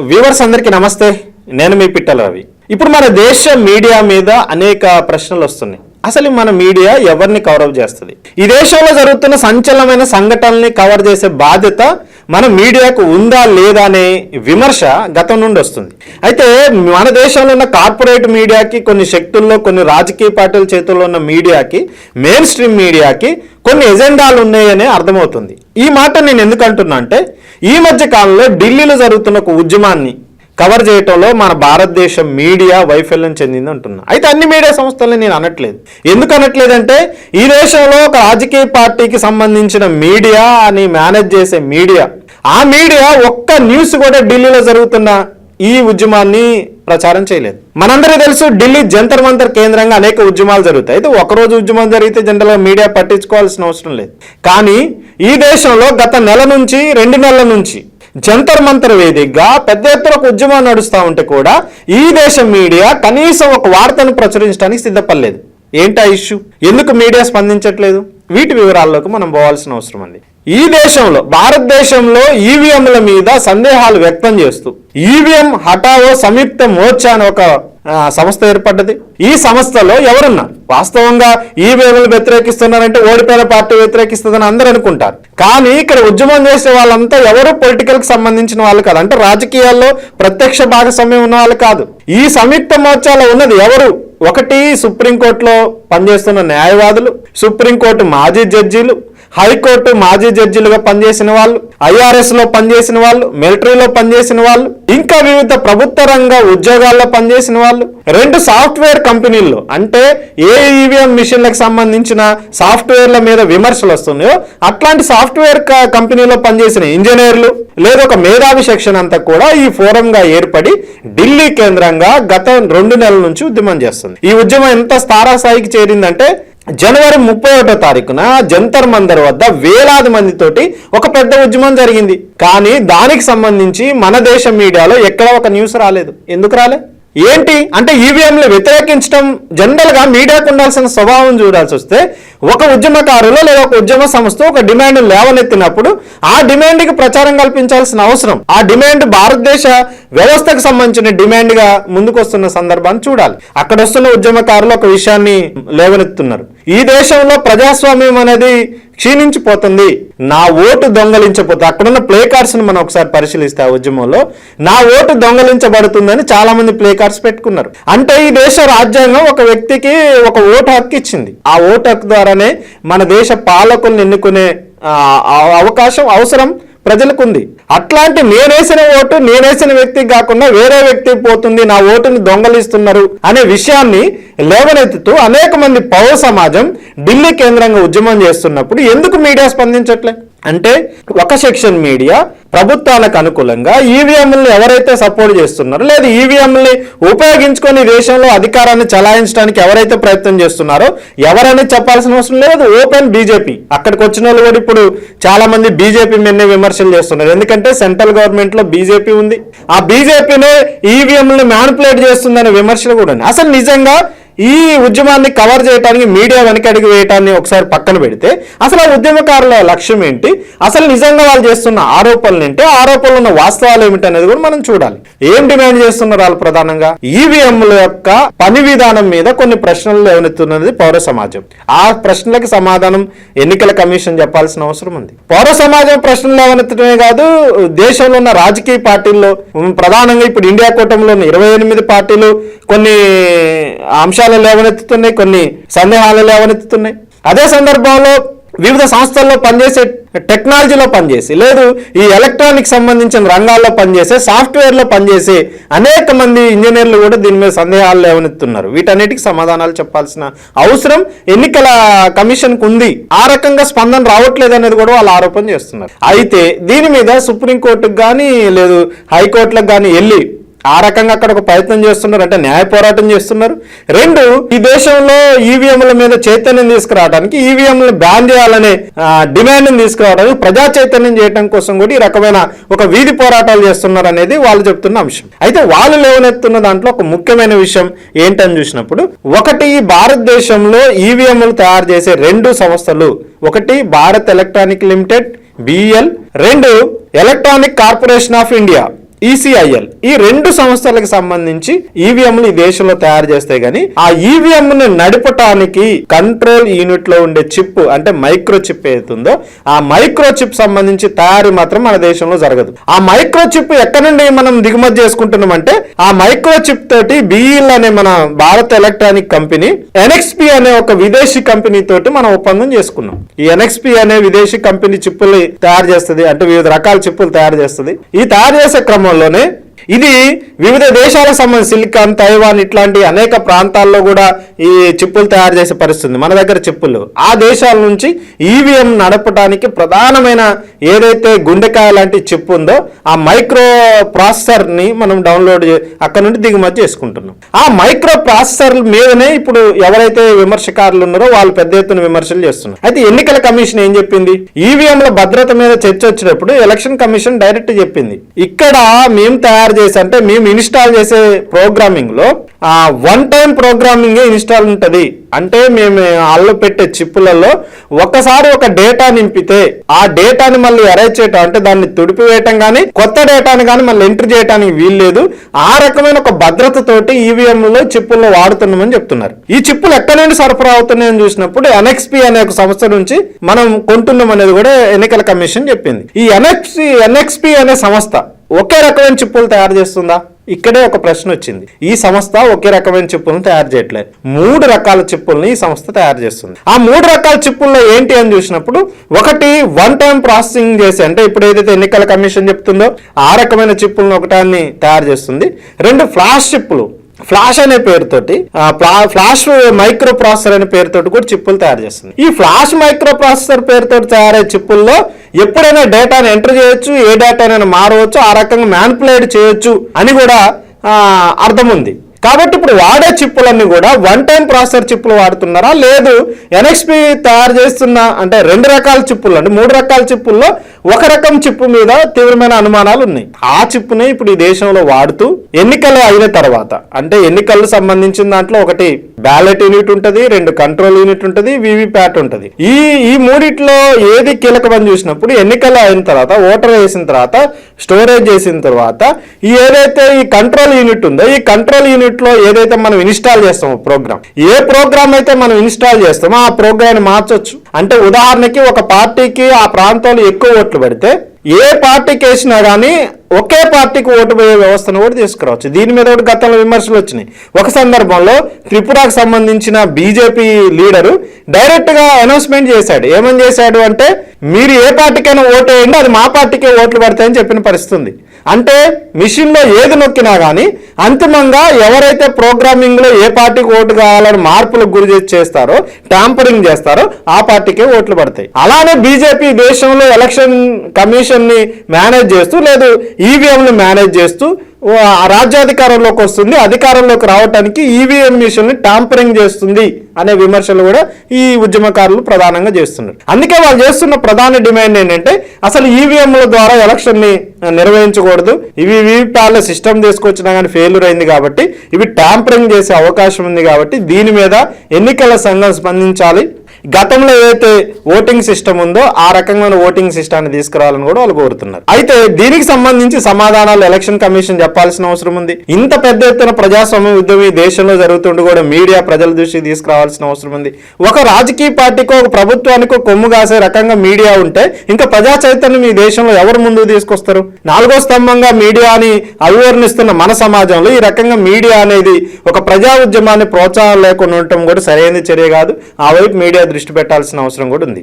Viewers అందరికీ నమస్తే. నేను మీ పిట్టల రవి. ఇప్పుడు మన దేశ మీడియా మీద అనేక ప్రశ్నలు వస్తున్నాయి. అసలు మన మీడియా ఎవరిని కవరప్ చేస్తుంది? ఈ దేశంలో జరుగుతున్న సంచలనమైన సంఘటనల్ని కవర్ చేసే బాధ్యత మన మీడియాకు ఉందా లేదా అనే విమర్శ గతం నుండి వస్తుంది. అయితే మన దేశంలో ఉన్న కార్పొరేట్ మీడియాకి కొన్ని శక్తుల్లో కొన్ని రాజకీయ పార్టీల చేతుల్లో ఉన్న మీడియాకి మెయిన్ స్ట్రీమ్ మీడియాకి కొన్ని ఎజెండాలు ఉన్నాయని అర్థమవుతుంది. ఈ మాట నేను ఎందుకంటున్నా అంటే ఈ మధ్య కాలంలో ఢిల్లీలో జరుగుతున్న ఒక ఉద్యమాన్ని కవర్ చేయటంలో మన భారతదేశం మీడియా వైఫల్యం చెందింది అంటున్నా. అయితే అన్ని మీడియా సంస్థలని నేను అనట్లేదు. ఎందుకు అనట్లేదంటే ఈ దేశంలో ఒక రాజకీయ పార్టీకి సంబంధించిన మీడియా అని మేనేజ్ చేసే మీడియా ఆ మీడియా ఒక్క న్యూస్ కూడా ఢిల్లీలో జరుగుతున్న ఈ ఉద్యమాన్ని ప్రచారం చేయలేదు. మనందరికీ తెలుసు ఢిల్లీ జంతర్ మంతర్ కేంద్రంగా అనేక ఉద్యమాలు జరుగుతాయి. అయితే ఒకరోజు ఉద్యమం జరిగితే జనరల్గా మీడియా పట్టించుకోవాల్సిన అవసరం లేదు. కానీ ఈ దేశంలో గత నెల నుంచి రెండు నెలల నుంచి జంతర్ మంతర్ వేదికగా పెద్ద ఎత్తున ఒక ఉద్యమం నడుస్తూ ఉంటే కూడా ఈ దేశం మీడియా కనీసం ఒక వార్తను ప్రచురించడానికి సిద్ధపడలేదు. ఏంటి ఆ ఇష్యూ? ఎందుకు మీడియా స్పందించట్లేదు? వీటి వివరాల్లోకి మనం పోవాల్సిన అవసరం ఉంది ఈ దేశంలో భారతదేశంలో ఈవీఎంల మీద సందేహాలు వ్యక్తం చేస్తూ ఈవీఎం హఠావో సంయుక్త మోర్చా అని ఒక సంస్థ ఏర్పడ్డది. ఈ సంస్థలో ఎవరున్నారు? వాస్తవంగా ఈవీఎంలు వ్యతిరేకిస్తున్నారంటే ఓడిపోయిన పార్టీ వ్యతిరేకిస్తుందని అందరూ అనుకుంటారు. కానీ ఇక్కడ ఉద్యమం చేసే వాళ్ళంతా ఎవరు పొలిటికల్కి సంబంధించిన వాళ్ళు కాదు. అంటే రాజకీయాల్లో ప్రత్యక్ష భాగస్వామ్యం ఉన్న వాళ్ళు కాదు. ఈ సంయుక్త మోర్చాలో ఉన్నది ఎవరు? ఒకటి సుప్రీంకోర్టులో పనిచేస్తున్న న్యాయవాదులు సుప్రీంకోర్టు మాజీ జడ్జీలు హైకోర్టు మాజీ జడ్జిలుగా పనిచేసిన వాళ్ళు ఐఆర్ఎస్లో పనిచేసిన వాళ్ళు మిలిటరీలో పనిచేసిన వాళ్ళు ఇంకా వివిధ ప్రభుత్వ రంగ ఉద్యోగాల్లో పనిచేసిన వాళ్ళు. రెండు సాఫ్ట్వేర్ కంపెనీల్లో అంటే ఏ ఈవీఎం మిషన్లకు సంబంధించిన సాఫ్ట్వేర్ల మీద విమర్శలు వస్తున్నాయో అట్లాంటి సాఫ్ట్వేర్ క- కంపెనీలో పనిచేసిన ఇంజనీర్లు లేదా ఒక మేధావి సెక్షన్ అంతా కూడా ఈ ఫోరంగా ఏర్పడి ఢిల్లీ కేంద్రంగా గత రెండు నెలల నుంచి ఉద్యమం చేస్తుంది. ఈ ఉద్యమం ఎంత స్థారాస్థాయికి చేరిందంటే జనవరి ముప్పై ఒకటో తారీఖున జంతర్ మందర్ వద్ద వేలాది మందితోటి ఒక పెద్ద ఉద్యమం జరిగింది. కానీ దానికి సంబంధించి మన దేశ మీడియాలో ఎక్కడ ఒక న్యూస్ రాలేదు. ఎందుకు రాలేదు ఏంటి? అంటే ఈవీఎంలు వ్యతిరేకించడం జనరల్గా మీడియాకు ఉండాల్సిన స్వభావం చూడాల్సి వస్తే ఒక ఉద్యమకారులు లేదా ఒక ఉద్యమ సంస్థ ఒక డిమాండ్ లేవనెత్తినప్పుడు ఆ డిమాండ్కి ప్రచారం కల్పించాల్సిన అవసరం. ఆ డిమాండ్ భారతదేశ వ్యవస్థకు సంబంధించిన డిమాండ్గా ముందుకొస్తున్న ముందుకు వస్తున్న సందర్భాన్ని చూడాలి. అక్కడ వస్తున్న ఉద్యమకారులు ఒక విషయాన్ని లేవనెత్తున్నారు ఈ దేశంలో ప్రజాస్వామ్యం అనేది క్షీణించిపోతుంది. నా ఓటు దొంగలించబోతుంది అక్కడున్న ప్లే కార్డ్స్ మనం ఒకసారి పరిశీలిస్తే ఆ ఉద్యమంలో నా ఓటు దొంగలించబడుతుందని చాలా మంది ప్లే కార్డ్స్ పెట్టుకున్నారు. అంటే ఈ దేశ రాజ్యాంగం ఒక వ్యక్తికి ఒక ఓటు హక్కు ఇచ్చింది. ఆ ఓటు హక్కు ద్వారానే మన దేశ పాలకులను ఎన్నుకునే అవకాశం అవసరం ప్రజలకు ఉంది అట్లాంటి నేనేసిన ఓటు నేనేసిన వ్యక్తికి కాకుండా వేరే వ్యక్తికి పోతుంది నా ఓటుని దొంగలిస్తున్నారు అనే విషయాన్ని లేవనెత్తుతూ అనేక మంది పౌర సమాజం ఢిల్లీ కేంద్రంగా ఉద్యమం చేస్తున్నప్పుడు ఎందుకు మీడియా స్పందించట్లే? అంటే ఒక సెక్షన్ మీడియా ప్రభుత్వాలకు అనుకూలంగా ఈవీఎంలను ఎవరైతే సపోర్ట్ చేస్తున్నారో లేదా ఈవీఎంని ఉపయోగించుకొని దేశంలో అధికారాన్ని చలాయించడానికి ఎవరైతే ప్రయత్నం చేస్తున్నారో ఎవరని చెప్పాల్సిన అవసరం లేదు. Open BJP. అక్కడికి వచ్చిన వాళ్ళు కూడా ఇప్పుడు చాలా మంది బీజేపీ మీదనే విమర్శలు చేస్తున్నారు. ఎందుకంటే సెంట్రల్ గవర్నమెంట్లో బీజేపీ ఉంది. ఆ బీజేపీనే ఈవీఎంలను మ్యానిపులేట్ చేస్తుందనే విమర్శలు కూడా ఉన్నాయి. అసలు నిజంగా ఈ ఉద్యమాన్ని కవర్ చేయడానికి మీడియా వెనకడికి వేయటాన్ని ఒకసారి పక్కన పెడితే అసలు ఆ ఉద్యమకారుల లక్ష్యం ఏంటి? అసలు నిజంగా వాళ్ళు చేస్తున్న ఆరోపణలు ఏంటి? ఆరోపణలు ఉన్న వాస్తవాలు ఏమిటి అనేది కూడా మనం చూడాలి. ఏం డిమాండ్ చేస్తున్నారు వాళ్ళు ప్రధానంగా? ఈవీఎంల యొక్క పని విధానం మీద కొన్ని ప్రశ్నలు లేవనెత్తున్నది పౌర సమాజం. ఆ ప్రశ్నలకు సమాధానం ఎన్నికల కమిషన్ చెప్పాల్సిన అవసరం ఉంది. పౌర సమాజం ప్రశ్నలు లేవనెత్తడమే కాదు దేశంలో ఉన్న రాజకీయ పార్టీల్లో ప్రధానంగా ఇప్పుడు ఇండియా కూటమిలో ఉన్న ఇరవై ఎనిమిది పార్టీలు కొన్ని అంశాలు లేవనెత్తుతున్నాయి కొన్ని సందేహాలు లేవనెత్తుతున్నాయి. అదే సందర్భంలో వివిధ సంస్థల్లో పనిచేసే టెక్నాలజీలో పనిచేసి లేదు ఈ ఎలక్ట్రానిక్ సంబంధించిన రంగాల్లో పనిచేసే సాఫ్ట్వేర్లో పనిచేసే అనేక మంది ఇంజనీర్లు కూడా దీని మీద సందేహాలు లేవనెత్తున్నారు. వీటన్నిటికి సమాధానాలు చెప్పాల్సిన అవసరం ఎన్నికల కమిషన్కు ఉంది. ఆ రకంగా స్పందన రావట్లేదు అనేది కూడా వాళ్ళు ఆరోపణ చేస్తున్నారు. అయితే దీని మీద సుప్రీంకోర్టుకు కానీ లేదు హైకోర్టులకు కానీ వెళ్ళి ఆ రకంగా అక్కడ ఒక ప్రయత్నం చేస్తున్నారు. అంటే న్యాయ పోరాటం చేస్తున్నారు. రెండు ఈ దేశంలో ఈవీఎంల మీద చైతన్యం తీసుకురావడానికి ఈవీఎంలను బ్యాన్ చేయాలనే డిమాండ్ తీసుకురావడానికి ప్రజా చైతన్యం చేయడం కోసం కూడా ఈ రకమైన ఒక వీధి పోరాటాలు చేస్తున్నారు అనేది వాళ్ళు చెప్తున్న అంశం. అయితే వాళ్ళు లేవనెత్తున్న దాంట్లో ఒక ముఖ్యమైన విషయం ఏంటని చూసినప్పుడు ఒకటి ఈ భారతదేశంలో ఈవీఎంలు తయారు చేసే రెండు సంస్థలు ఒకటి భారత్ ఎలక్ట్రానిక్ లిమిటెడ్ బిఎల్ రెండు electronic corporation of India. ECIL ఈ రెండు సంస్థలకు సంబంధించి ఈవీఎంలు ఈ దేశంలో తయారు చేస్తే గానీ ఆ ఈవీఎం ని నడపటానికి కంట్రోల్ యూనిట్లో ఉండే చిప్ అంటే మైక్రో చిప్ ఏదైతుందో ఆ మైక్రో చిప్ సంబంధించి తయారీ మాత్రం మన దేశంలో జరగదు. ఆ మైక్రో చిప్ ఎక్కడ నుండి మనం దిగుమతి చేసుకుంటున్నాం అంటే ఆ మైక్రో చిప్ తోటి బిఈఎల్ అనే మన భారత్ ఎలక్ట్రానిక్ కంపెనీ ఎన్ఎక్స్పి అనే ఒక విదేశీ కంపెనీ తోటి మనం ఒప్పందం చేసుకున్నాం. ఈ ఎన్ఎక్స్పి అనే విదేశీ కంపెనీ చిప్పులు తయారు చేస్తుంది అంటే వివిధ రకాల చిప్పులు తయారు చేస్తుంది. ఈ తయారు చేసే క్రమం క్రమంలోనే ఇది వివిధ దేశాలకు సంబంధించి సిలికాన్ తైవాన్ ఇట్లాంటి అనేక ప్రాంతాల్లో కూడా ఈ చిప్పులు తయారు చేసే పరిస్థితి మన దగ్గర చిప్పులు. ఆ దేశాల నుంచి ఈవీఎం నడపడానికి ప్రధానమైన ఏదైతే గుండెకాయ లాంటి చిప్ ఉందో ఆ మైక్రో ప్రాసెసర్ని మనం డౌన్లోడ్ చే- అక్కడ నుండి దిగుమతి చేసుకుంటున్నాం. ఆ మైక్రో ప్రాసెసర్ మీదనే ఇప్పుడు ఎవరైతే విమర్శకారులు ఉన్నారో వాళ్ళు పెద్ద ఎత్తున విమర్శలు చేస్తున్నారు. అయితే ఎన్నికల కమిషన్ ఏం చెప్పింది? ఈవీఎంల భద్రత మీద చర్చ వచ్చినప్పుడు ఎలక్షన్ కమిషన్ డైరెక్ట్ చెప్పింది. ఇక్కడ మేము తయారు చేసి అంటే మేము ఇన్స్టాల్ చేసే ప్రోగ్రామింగ్లో ఆ వన్ టైం ప్రోగ్రామింగ్ ఇన్స్టాల్ ఉంటుంది. అంటే మేము అల్లు పెట్టే చిప్పులలో ఒకసారి ఒక డేటా నింపితే ఆ డేటాని మళ్ళీ అరేజ్ చేయటం అంటే దాన్ని తుడిపివేయటం కానీ కొత్త డేటాని కానీ మళ్ళీ ఎంటర్ చేయడానికి వీల్లేదు. ఆ రకమైన ఒక భద్రతతోటి ఈవీఎంలో చిప్పుల్లో వాడుతున్నామని చెప్తున్నారు. ఈ చిప్పులు ఎక్కడి నుండి సరఫరా అవుతున్నాయని చూసినప్పుడు ఎన్ఎక్స్పి అనే ఒక సంస్థ నుంచి మనం కొంటున్నాం అనేది కూడా ఎన్నికల కమిషన్ చెప్పింది. ఈ ఎన్ఎక్స్పి ఎన్ఎక్స్పి అనే సంస్థ ఒకే రకమైన చిప్పులు తయారు చేస్తుందా? ఇక్కడే ఒక ప్రశ్న వచ్చింది. ఈ సంస్థ ఒకే రకమైన చిప్పులను తయారు చేయట్లేదు. మూడు రకాల చిప్పుల్ని ఈ సంస్థ తయారు చేస్తుంది. ఆ మూడు రకాల చిప్పుల్లో ఏంటి అని చూసినప్పుడు ఒకటి వన్ టైం ప్రాసెసింగ్ చేసి అంటే ఇప్పుడు ఏదైతే ఎన్నికల కమిషన్ చెప్తుందో ఆ రకమైన చిప్పులను ఒకటాన్ని తయారు చేస్తుంది. రెండు ఫ్లాష్ చిప్పులు. ఫ్లాష్ అనే పేరుతోటి ఫ్లా- ఫ్లాష్ మైక్రో ప్రాసెసర్ అనే పేరుతోటి కూడా చిప్పులు తయారు చేస్తుంది. ఈ ఫ్లాష్ మైక్రో ప్రాసెసర్ పేరుతో తయారయ్యే చిప్పుల్లో ఎప్పుడైనా డేటాను ఎంటర్ చేయొచ్చు ఏ డేటానైనా మారవచ్చు ఆ రకంగా మ్యాన్పులేట్ చేయొచ్చు అని కూడా అర్థం ఉంది కాబట్టి ఇప్పుడు వాడే చిప్పులన్నీ కూడా వన్ టైం ప్రాసెసర్ చిప్పులు వాడుతున్నారా? లేదు ఎన్ఎక్స్పి తయారు చేస్తున్న అంటే రెండు రకాల చిప్పులు అంటే మూడు రకాల చిప్పుల్లో ఒక రకం చిప్పు మీద తీవ్రమైన అనుమానాలు ఉన్నాయి. ఆ చిప్పునే ఇప్పుడు ఈ దేశంలో వాడుతూ ఎన్నికలు అయిన తర్వాత అంటే ఎన్నికలకు సంబంధించిన దాంట్లో ఒకటి బ్యాలెట్ యూనిట్ ఉంటుంది రెండు కంట్రోల్ యూనిట్ ఉంటుంది వివిప్యాట్ ఉంటుంది. ఈ ఈ మూడిట్లో ఏది కీలకమని చూసినప్పుడు ఎన్నికలు అయిన తర్వాత ఓటర్ వేసిన తర్వాత స్టోరేజ్ చేసిన తర్వాత ఈ ఏదైతే ఈ కంట్రోల్ యూనిట్ ఉందో ఈ కంట్రోల్ యూనిట్లో ఏదైతే మనం ఇన్స్టాల్ చేస్తామో ప్రోగ్రామ్ ఏ ప్రోగ్రామ్ అయితే మనం ఇన్స్టాల్ చేస్తామో ఆ ప్రోగ్రామ్ మార్చొచ్చు. అంటే ఉదాహరణకి ఒక పార్టీకి ఆ ప్రాంతంలో ఎక్కువ ఓట్లు పడితే ఏ పార్టీకి వేసినా కానీ ఒకే పార్టీకి ఓటు పోయే వ్యవస్థను కూడా తీసుకురావచ్చు. దీని మీద కూడా గతంలో విమర్శలు వచ్చినాయి. ఒక సందర్భంలో త్రిపురకు సంబంధించిన బీజేపీ లీడరు డైరెక్ట్గా అనౌన్స్మెంట్ చేశాడు. ఏమని చేశాడు అంటే మీరు ఏ పార్టీకైనా ఓటు వేయండి అది మా పార్టీకే ఓట్లు పడతాయని చెప్పిన పరిస్థితుంది. అంటే మిషన్లో ఏది నొక్కినా కానీ అంతిమంగా ఎవరైతే ప్రోగ్రామింగ్లో ఏ పార్టీకి ఓటు కావాలని మార్పులకు గురి చేస్తారో ట్యాంపరింగ్ చేస్తారో ఆ పార్టీ పార్టీకే ఓట్లు పడతాయి. అలానే బీజేపీ దేశంలో ఎలక్షన్ కమిషన్ని మేనేజ్ చేస్తూ లేదు ఈవీఎంని మేనేజ్ చేస్తూ ఆ రాజ్యాధికారంలోకి వస్తుంది అధికారంలోకి రావడానికి ఈవీఎం మిషన్ టాంపరింగ్ చేస్తుంది అనే విమర్శలు కూడా ఈ ఉద్యమకారులు ప్రధానంగా చేస్తున్నారు. అందుకే వాళ్ళు చేస్తున్న ప్రధాన డిమాండ్ ఏంటంటే అసలు ఈవీఎంల ద్వారా ఎలక్షన్ని నిర్వహించకూడదు. ఇవి వీవీప్యాట్ల సిస్టమ్ తీసుకొచ్చినా కానీ ఫెయిల్యూర్ అయింది కాబట్టి ఇవి ట్యాంపరింగ్ చేసే అవకాశం ఉంది కాబట్టి దీని మీద ఎన్నికల సంఘం స్పందించాలి. గతంలో ఏదైతే ఓటింగ్ సిస్టమ్ ఉందో ఆ రకమైన ఓటింగ్ సిస్టాన్ని తీసుకురావాలని కూడా వాళ్ళు కోరుతున్నారు. అయితే దీనికి సంబంధించి సమాధానాలు ఎలక్షన్ కమిషన్ చెప్పాల్సిన అవసరం ఉంది. ఇంత పెద్ద ఎత్తున ప్రజాస్వామ్య ఉద్యమం ఈ దేశంలో జరుగుతుండి కూడా మీడియా ప్రజల దృష్టికి తీసుకురావాల్సిన అవసరం ఉంది. ఒక రాజకీయ పార్టీకో ఒక ప్రభుత్వానికో కొమ్ము కాసే రకంగా మీడియా ఉంటే ఇంకా ప్రజా చైతన్యం ఈ దేశంలో ఎవరు ముందుకు తీసుకొస్తారు? నాలుగో స్తంభంగా మీడియాని అభివర్ణిస్తున్న మన సమాజంలో ఈ రకంగా మీడియా అనేది ఒక ప్రజా ఉద్యమాన్ని ప్రోత్సాహం లేకుండా ఉండటం కూడా సరైన చర్య కాదు. ఆ వైపు మీడియా దృష్టి పెట్టాల్సిన అవసరం కూడా ఉంది.